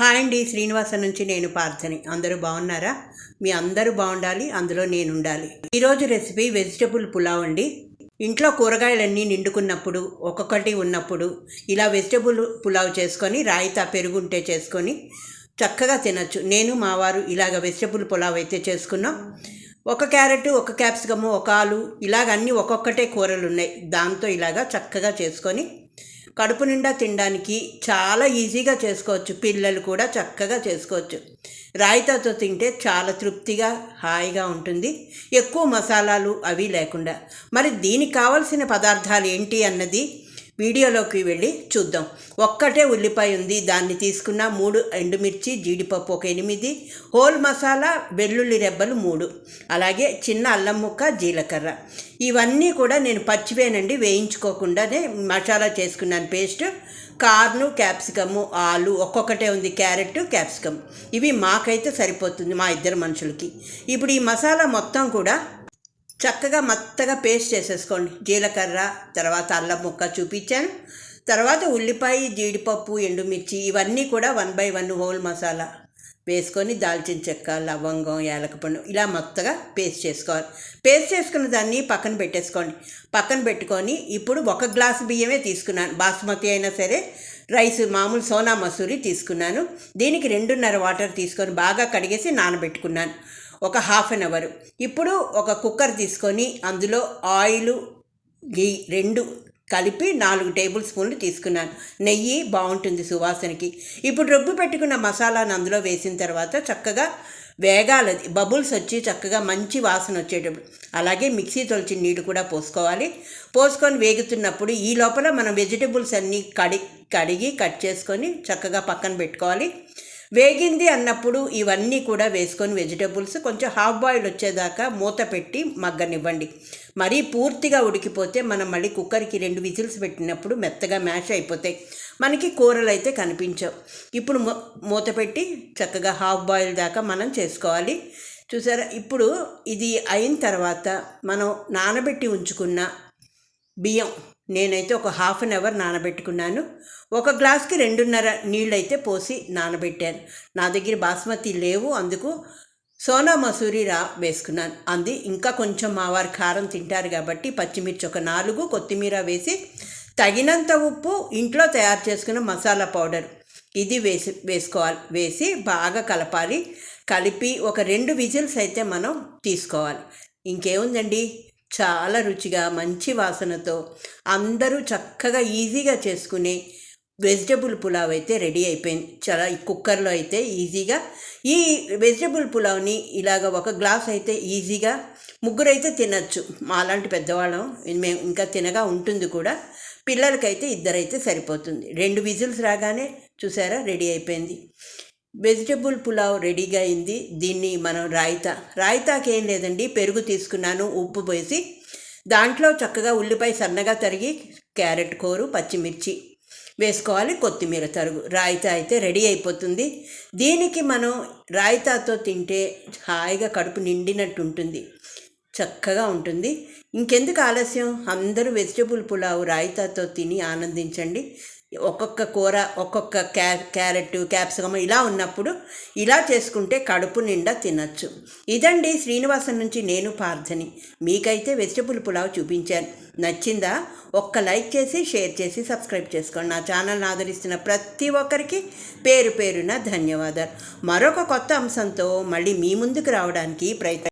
Hi అండి శ్రీనివాస నుంచి నేను పార్థని. అందరూ బాగున్నారా? మీ అందరూ బాగుండాలి అందులో నేను ఉండాలి ఈరోజు రెసిపీ వెజిటబుల్ పులావ్ అండి. ఇంట్లో కూరగాయలన్నీ నిండుకున్నప్పుడు ఒక్కొక్కటి ఉన్నప్పుడు ఇలా వెజిటబుల్ పులావ్ చేసుకొని రాయితా పెరుగుంటే చేసుకొని చక్కగా తినచ్చు. నేను మా వారు ఇలాగ వెజిటబుల్ పులావ్ అయితే చేసుకున్నాం. ఒక క్యారెట్ ఒక క్యాప్సికము ఒక ఆలు ఇలాగ అన్నీ ఒక్కొక్కటే కూరలు ఉన్నాయి దాంతో ఇలాగా చక్కగా చేసుకొని కడుపు నిండా తినడానికి చాలా ఈజీగా చేసుకోవచ్చు. పిల్లలు కూడా చక్కగా చేసుకోవచ్చు. రాయితాతో తింటే చాలా తృప్తిగా హాయిగా ఉంటుంది. ఎక్కువ మసాలాలు అవి లేకుండా. మరి దీనికి కావలసిన పదార్థాలు ఏంటి అన్నది వీడియోలోకి వెళ్ళి చూద్దాం. ఒక్కటే ఉల్లిపాయ ఉంది. దాన్ని తీసుకున్న మూడు ఎండుమిర్చి జీడిపప్పు ఒక ఎనిమిది హోల్ మసాలా వెల్లుల్లి రెబ్బలు మూడు అలాగే చిన్న అల్లం ముక్క జీలకర్ర. ఇవన్నీ కూడా నేను పచ్చివేనండి వేయించుకోకుండానే మసాలా చేసుకున్నాను. పేస్ట్ కార్ను క్యాప్సికము ఆలు ఒక్కొక్కటే ఉంది. క్యారెట్ క్యాప్సికమ్ ఇవి మాకైతే సరిపోతుంది మా ఇద్దరు మనుషులకి. ఇప్పుడు ఈ మసాలా మొత్తం కూడా చక్కగా మెత్తగా పేస్ట్ చేసేసుకోండి. జీలకర్ర తర్వాత అల్లం ముక్క చూపించాను. తర్వాత ఉల్లిపాయ జీడిపప్పు ఎండుమిర్చి ఇవన్నీ కూడా one by one whole masala వేసుకొని దాల్చిన చెక్క లవంగం యాలకపండు ఇలా మొత్తగా పేస్ట్ చేసుకోవాలి. పేస్ట్ చేసుకున్న దాన్ని పక్కన పెట్టేసుకోండి. పక్కన పెట్టుకొని ఇప్పుడు ఒక గ్లాసు బియ్యమే తీసుకున్నాను. బాస్మతి అయినా సరే రైస్ మామూలు సోనా మసూరి తీసుకున్నాను. దీనికి రెండున్నర వాటర్ తీసుకొని బాగా కడిగేసి నానబెట్టుకున్నాను. ఒక హాఫ్ అన్ అవర్ ఇప్పుడు ఒక కుక్కర్ తీసుకొని అందులో ఆయిల్ గీ రెండు కలిపి నాలుగు టేబుల్ స్పూన్లు తీసుకున్నాను. నెయ్యి బాగుంటుంది సువాసనకి. ఇప్పుడు రొబ్బు పెట్టుకున్న మసాలాను అందులో వేసిన తర్వాత చక్కగా వేగాలది బబుల్స్ వచ్చి చక్కగా మంచి వాసన వచ్చేటప్పుడు. అలాగే మిక్సీ తొలిచిన నీళ్ళు కూడా పోసుకోవాలి. పోసుకొని వేగుతున్నప్పుడు ఈ లోపల మనం వెజిటేబుల్స్ అన్నీ కడి కడిగి కట్ చేసుకొని చక్కగా పక్కన పెట్టుకోవాలి. వేగింది అన్నప్పుడు ఇవన్నీ కూడా వేసుకొని వెజిటబుల్స్ కొంచెం హాఫ్ బాయిల్ వచ్చేదాకా మూత పెట్టి మగ్గనివ్వండి. మరీ పూర్తిగా ఉడికిపోతే మనం మళ్ళీ కుక్కర్కి రెండు విజిల్స్ పెట్టినప్పుడు మెత్తగా మ్యాష్ అయిపోతాయి. మనకి కూరలు అయితే కనిపించవు. ఇప్పుడు మూత పెట్టి చక్కగా హాఫ్ బాయిల్ దాకా మనం చేసుకోవాలి. చూసారా? ఇప్పుడు ఇది అయిన తర్వాత మనం నానబెట్టి ఉంచుకున్న బియ్యం నేనైతే ఒక హాఫ్ అన్ అవర్ నానబెట్టుకున్నాను. ఒక గ్లాస్కి రెండున్నర నీళ్ళైతే పోసి నానబెట్టాను. నా దగ్గర బాస్మతి లేవు అందుకు సోనా మసూరి రా వేసుకున్నాను. అంది. ఇంకా కొంచెం మా వారి కారం తింటారు కాబట్టి పచ్చిమిర్చి ఒక నాలుగు కొత్తిమీర వేసి తగినంత ఉప్పు ఇంట్లో తయారు చేసుకున్న మసాలా పౌడర్ ఇది వేసి వేసుకోవాలి. వేసి బాగా కలపాలి. కలిపి ఒక రెండు విజిల్స్ అయితే మనం తీసుకోవాలి. ఇంకేముందండి? చాలా రుచిగా మంచి వాసనతో అందరూ చక్కగా ఈజీగా చేసుకునే వెజిటబుల్ పులావ్ అయితే రెడీ అయిపోయింది. చాలా కుక్కర్లో అయితే ఈజీగా. ఈ వెజిటబుల్ పులావ్ని ఇలాగ ఒక గ్లాస్ అయితే ఈజీగా ముగ్గురు అయితే తినచ్చు మాలాంటి పెద్దవాళ్ళం మేము ఇంకా తినగా ఉంటుంది కూడా. పిల్లలకైతే ఇద్దరైతే సరిపోతుంది. రెండు విజిల్స్ రాగానే చూసారా రెడీ అయిపోయింది. వెజిటబుల్ పులావ్ రెడీగా అయింది. దీన్ని మనం రాయితా రాయితాకి ఏం లేదండి పెరుగు తీసుకున్నాను ఉప్పు పోసి దాంట్లో చక్కగా ఉల్లిపాయ సన్నగా తరిగి క్యారెట్ కూరు పచ్చిమిర్చి వేసుకోవాలి కొత్తిమీర తరుగు రాయితా అయితే రెడీ అయిపోతుంది. దీనికి మనం రాయితాతో తింటే హాయిగా కడుపు నిండినట్టు ఉంటుంది చక్కగా ఉంటుంది. ఇంకెందుకు ఆలస్యం? అందరూ వెజిటబుల్ పులావ్ రాయితాతో తిని ఆనందించండి. ఒక్కొక్క కూర ఒక్కొక్క క్యా క్యారెట్ క్యాప్సికమ్ ఇలా ఉన్నప్పుడు ఇలా చేసుకుంటే కడుపు నిండా తినచ్చు. ఇదండి శ్రీనివాసం నుంచి నేను పార్థని. మీకైతే వెజిటబుల్ పులావ్ చూపించాను. నచ్చిందా? ఒక్క లైక్ చేసి షేర్ చేసి సబ్స్క్రైబ్ చేసుకోండి. నా ఛానల్ని ఆదరిస్తున్న ప్రతి ఒక్కరికి పేరు పేరున ధన్యవాదాలు. మరొక కొత్త అంశంతో మళ్ళీ మీ ముందుకు రావడానికి ప్రయత్నం